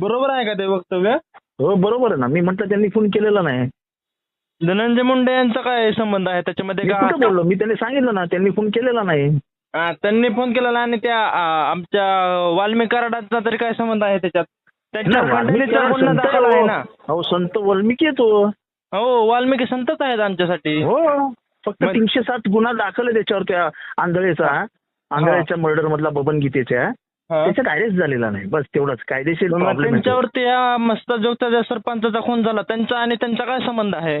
बरोबर आहे का ते वक्तव्य? हो बरोबर आहे ना. मी म्हटलं त्यांनी फोन केलेला नाही. धनंजय मुंडे यांचा काय संबंध आहे? त्याच्यामध्ये मी का कुठं बोललो? मी त्यांनी सांगितलं ना. त्यांनी फोन केलेला नाही. हा, त्यांनी फोन केलेला आणि त्या आ, आमच्या वाल्मिक कराडाचा तरी काय संबंध आहे त्याच्यात? त्यांच्या नाही, वाल्मिकी खंडणीचा गुन्हा संत दाखल आहे ना. अहो संत वाल्मिकी येतो हो वाल्मिकी संतच आहेत आमच्यासाठी. हो. फक्त मग- तीनशे सात गुन्हा दाखल आहे त्याच्यावर त्या आंधळेचा. आंधळेच्या मर्डर मधला बबन गीतेच्या हा. त्याच्यात अरेस्ट झालेला नाही. बस तेवढंच. कायदेशीर मग प्रॉब्लेम त्यांच्यावरती या मस्त ज्या सरपंचाचा खून झाला. त्यांचा आणि त्यांचा काय संबंध आहे?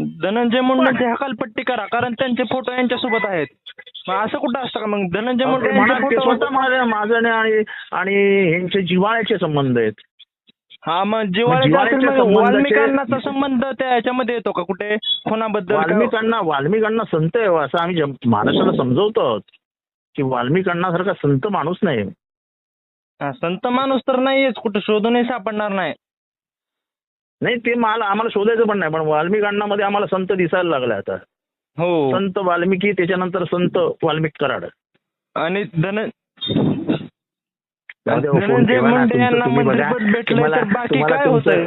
धनंजय मुंडेची हकालपट्टी करा कारण त्यांचे फोटो यांच्यासोबत आहेत. मग असं कुठं असतं का? मग धनंजय मुंडे म्हणा, यांचे ते स्वतः माझ्या माझं आणि आणि ह्यांचे जिव्हाळ्याचे संबंध आहेत. हा मग जिव्हाळ्याच्या असेल मग संबंधाचे- वाल्मिकांनाचा संबंध त्या याच्यामध्ये येतो का? कुठे? खुनाबद्दल का? वाल्मिकांना वाल्मिकांना संत आहे हो, असं आम्ही जम- महाराष्ट्राला समजवतो. आहोत की वाल्मिकांना संत माणूस नाही. हा, संत माणूस तर नाहीयेच कुठे शोधूनही सापडणार नाही. नाही ते मला आम्हाला शोधायचं पण नाही पण वाल्मिकांना मध्ये आम्हाला संत दिसायला लागले आता हो संत वाल्मिकी त्याच्यानंतर संत वाल्मिक कराड आणि धन धनंजय. मुंडे यांना. मंत्रिपद तर बाकी काय होतंय?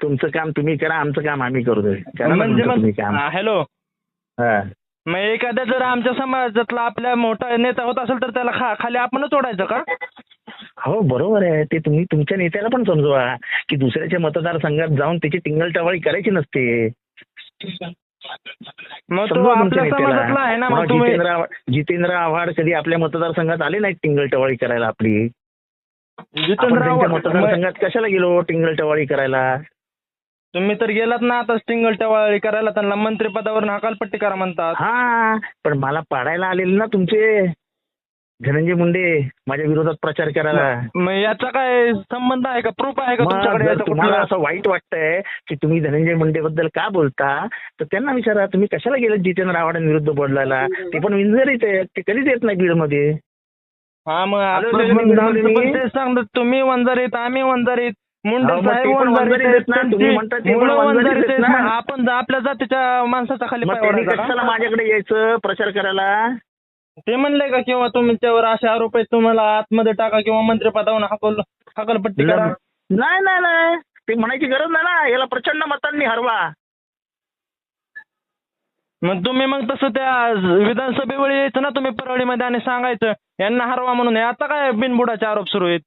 तुमचं काम तुम्ही करा आमचं काम आम्ही करा म्हणजे मग हॅलो हा. मग एखाद्या जर आमच्या समाजातला आपल्या मोठा नेता होत असेल तर त्याला खाली आपणच ओढायचं का हो बरोबर आहे. ते तुम्ही तुमच्या नेत्याला पण समजवा की दुसऱ्याच्या मतदारसंघात जाऊन त्याची टिंगल टवाळी करायची नसते. मग जितेंद्र आव्हाड- जितेंद्र आव्हाड कधी आपल्या मतदारसंघात आले नाहीत टिंगल टवाळी करायला आपली? जितेंद्र मतदारसंघात कशाला गेलो टिंगल टवाळी करायला? तुम्ही तर गेलात ना आता स्टिंगल टवाळी करायला त्यांना मंत्रिपदावर हकालपट्टी करा म्हणतात. हा पण मला पाडायला आलेले ना तुमचे. धनंजय मुंडे माझ्या विरोधात प्रचार करायला. मग याचा काय संबंध आहे का? प्रूफ आहे का मग तुमच्याकडे? जर याचा तुम्हाला कुठला? असं वाईट वाटतंय की तुम्ही धनंजय मुंडे बद्दल का बोलता तर त्यांना विचारा तुम्ही कशाला गेले जितेंद्र आव्हाडांविरुद्ध बोलायला? ते पण विंजरीत आहेत ते कधीच येत नाही बीडमध्ये. हा मग आलो आपण नाही पण मी आमचं मी- पण तेच सांगतो तुम्ही वंजारीत आम्ही वंजारीत मुंडे अहो, मग साहेब ते पण वंजारीत वंजारीत आहेत, आहेत ना, तुम्ही त्यांची म्हणता ते पण मुलं वंजारीत वंजारीत आहेत आहेत, ना. मग आपण जर आपल्या जातीच्या माणसाचा खाली मग पाय त्यांनी ओढायचा कशाला? माझ्याकडे यायचं प्रचार करायला? ते म्हणले का किंवा तुमच्यावर असे आरोप आहेत तुम्हाला आतमध्ये टाका किंवा मंत्रिपदावर हकल हकलपट्टी करा. नाही नाही नाही. ते म्हणायची गरज नाही ना. याला प्रचंड मतांनी हरवा. मग तुम्ही मग तसं त्या विधानसभेवेळी यायचं ना तुम्ही परळीमध्ये आणि सांगायचं यांना हरवा म्हणून. आता काय बिनबुडाचे आरोप सुरू आहेत?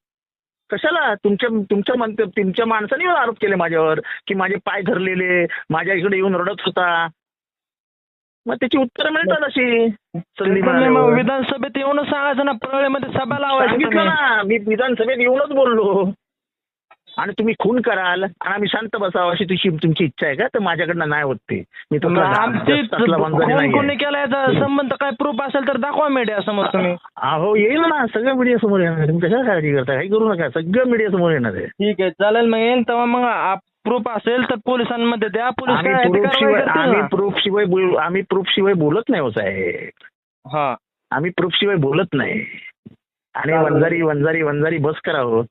कशाला? तुमच्या तुमच्या मंत तुमच्या माणसाने आरोप केले माझ्यावर की माझे पाय धरलेले माझ्या इकडे येऊन रडत होता. मग त्याची उत्तरं मिळतात अशी. विधानसभेत येऊनच सांगायचं ना परळीमध्ये सभा लावायची. ना मी विधानसभेत येऊनच बोललो. आणि तुम्ही खून कराल आणि आम्ही शांत बसावं अशी तुझी तुमची इच्छा आहे का? तर माझ्याकडनं नाही होत ते. मी कोण केला याचा संबंध काय प्रूफ असेल तर दाखवा मीडिया समोर तुम्ही. अहो येईल ना. सगळं मीडिया समोर येणार. तुम्ही कशाला काळजी करता काही करू नका. सगळं मीडिया समोर येणार आहे. ठीक आहे. चालेल मग येईन तेव्हा मग प्रूफ असेल तर पोलिसांमध्ये द्या. पोलीस आम्ही काय आहे ते प्रूफ कारवाई शिवाय करतील आम्ही ना. प्रूफ शिवाय बोल- आम्ही प्रूफ शिवाय बोलत नाही हो साहेब. हा. आम्ही प्रूफ शिवाय बोलत नाही. आणि चालेल. वंजारी वंजारी वंजारी बस करावं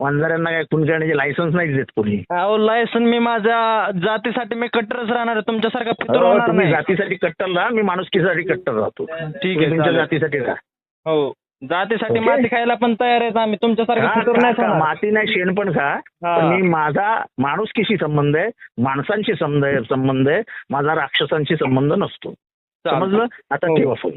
वंजाऱ्यांना काय खून करण्याचे लायसन्स नाही देत कोणी? अहो लायसन मी माझ्या जातीसाठी मी कट्टरच राहणार आहे. तुमच्यासारखा फितूर हो, होणार तुम्ही नाही. जातीसाठी कट्टर राहा मी माणुसकीसाठी कट्टर राहतो. ठीक तुम्ही आहे तुमच्या चालेल. जातीसाठी राहा. हो. जातीसाठी. माती खायला पण तयार आहेत आम्ही तुमच्यासारखं फितूर खा, नाही खा. खाणार. माती नाही शेण पण खा हा. पण मी माझा माणुसकीशी संबंध आहे माणसांशी संबंध आहे संबंध आहे माझा राक्षसांशी संबंध नसतो चालतं. समजलं आता हो. ठेवा फोन